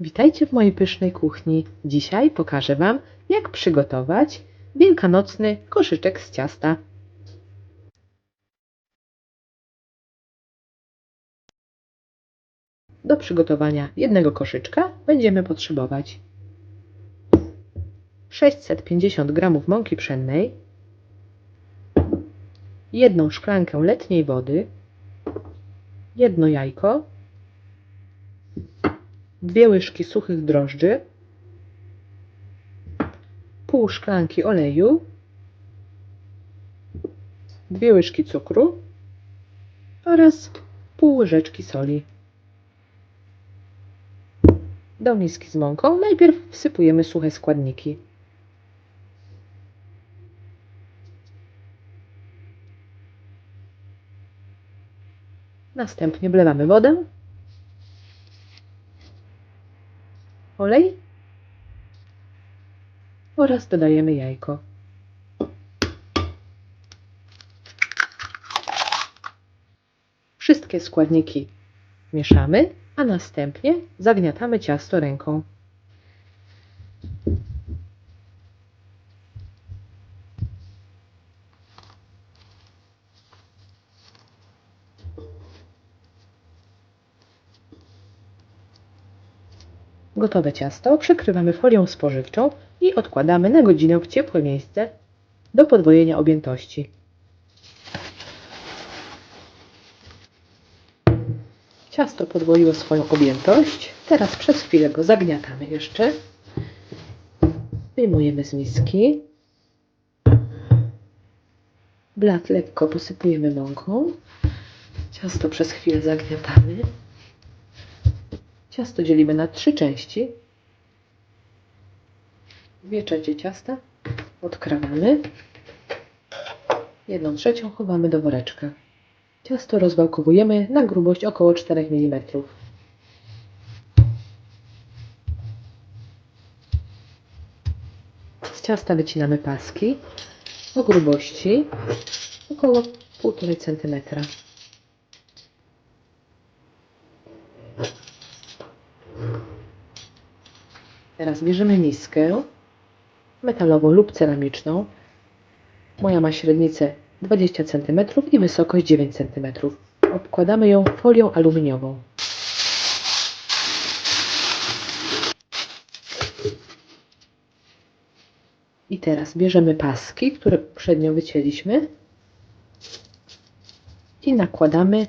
Witajcie w mojej pysznej kuchni. Dzisiaj pokażę Wam, jak przygotować wielkanocny koszyczek z ciasta. Do przygotowania jednego koszyczka będziemy potrzebować 650 g mąki pszennej, jedną szklankę letniej wody, jedno jajko, dwie łyżki suchych drożdży, pół szklanki oleju, dwie łyżki cukru. Oraz pół łyżeczki soli. Do miski z mąką. Najpierw wsypujemy suche składniki. Następnie wlewamy wodę, olej oraz dodajemy jajko. Wszystkie składniki mieszamy, a następnie zagniatamy ciasto ręką. Gotowe ciasto przykrywamy folią spożywczą i odkładamy na godzinę w ciepłe miejsce do podwojenia objętości. Ciasto podwoiło swoją objętość. Teraz przez chwilę go zagniatamy jeszcze. Wyjmujemy z miski. Blat lekko posypujemy mąką. Ciasto przez chwilę zagniatamy. Ciasto dzielimy na trzy części. Dwie trzecie ciasta odkrawamy. Jedną trzecią chowamy do woreczka. Ciasto rozwałkowujemy na grubość około 4 mm. Z ciasta wycinamy paski o grubości około 1,5 cm. Teraz bierzemy miskę metalową lub ceramiczną. Moja ma średnicę 20 cm i wysokość 9 cm. Obkładamy ją folią aluminiową. I teraz bierzemy paski, które poprzednio wycięliśmy i nakładamy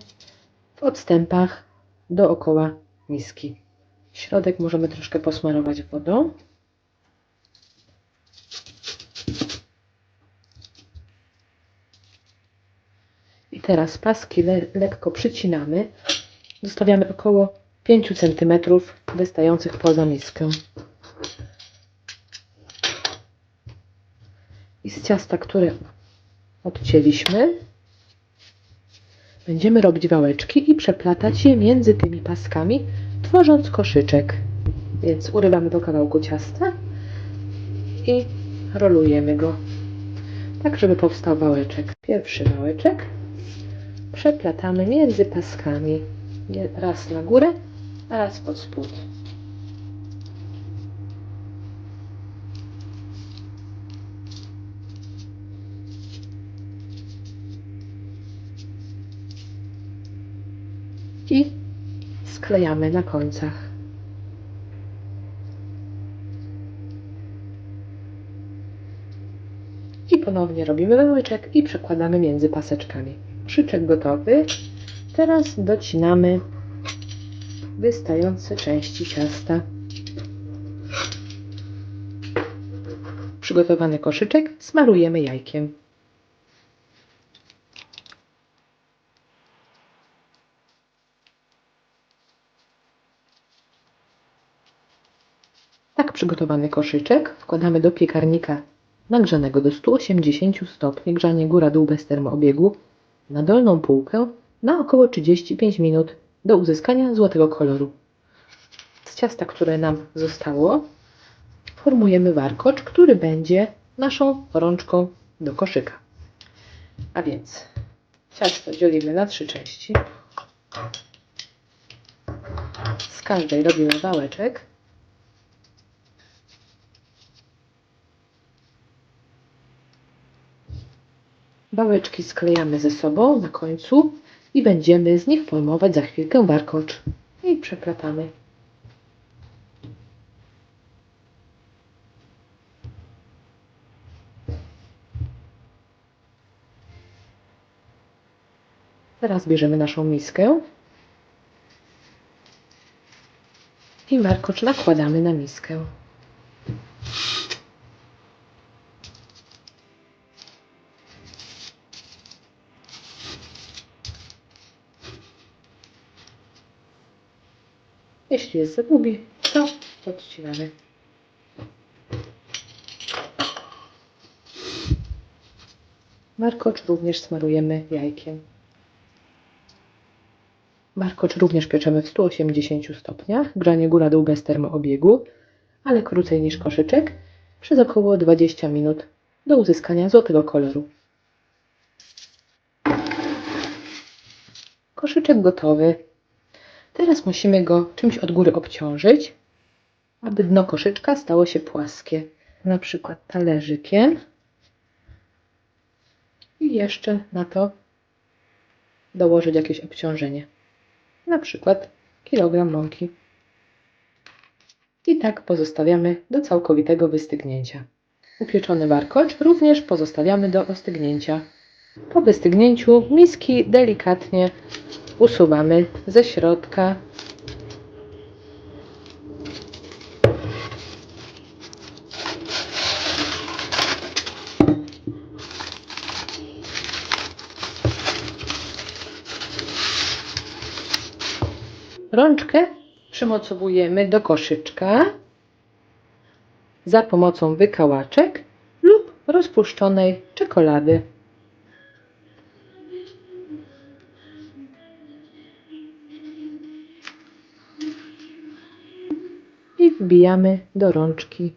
w odstępach dookoła miski. Środek możemy troszkę posmarować wodą. I teraz paski le lekko przycinamy. Zostawiamy około 5 cm wystających poza miskę. I z ciasta, które odcięliśmy, będziemy robić wałeczki i przeplatać je między tymi paskami, tworząc koszyczek. Więc urywamy do kawałku ciasta i rolujemy go, tak żeby powstał wałeczek. Pierwszy wałeczek przeplatamy między paskami. Raz na górę, a raz pod spód. I sklejamy na końcach. I ponownie robimy wałeczek i przekładamy między paseczkami. Szyczek gotowy. Teraz docinamy wystające części ciasta. Przygotowany koszyczek smarujemy jajkiem. Przygotowany koszyczek wkładamy do piekarnika nagrzanego do 180 stopni, grzanie góra-dół bez termoobiegu, na dolną półkę na około 35 minut do uzyskania złotego koloru. Z ciasta, które nam zostało, formujemy warkocz, który będzie naszą rączką do koszyka. A więc ciasto dzielimy na trzy części. Z każdej robimy wałeczek. Bałeczki sklejamy ze sobą na końcu i będziemy z nich formować za chwilkę warkocz. I przeplatamy. Teraz bierzemy naszą miskę i warkocz nakładamy na miskę. Jeśli jest za długi, to odcinamy. Warkocz również smarujemy jajkiem. Warkocz również pieczemy w 180 stopniach, grzanie góra-dół bez termoobiegu, ale krócej niż koszyczek, przez około 20 minut do uzyskania złotego koloru. Koszyczek gotowy. Teraz musimy go czymś od góry obciążyć, aby dno koszyczka stało się płaskie. Na przykład talerzykiem. I jeszcze na to dołożyć jakieś obciążenie. Na przykład kilogram mąki. I tak pozostawiamy do całkowitego wystygnięcia. Upieczony warkocz również pozostawiamy do ostygnięcia. Po wystygnięciu miski delikatnie usuwamy ze środka. Rączkę przymocowujemy do koszyczka za pomocą wykałaczek lub rozpuszczonej czekolady. Wbijamy do rączki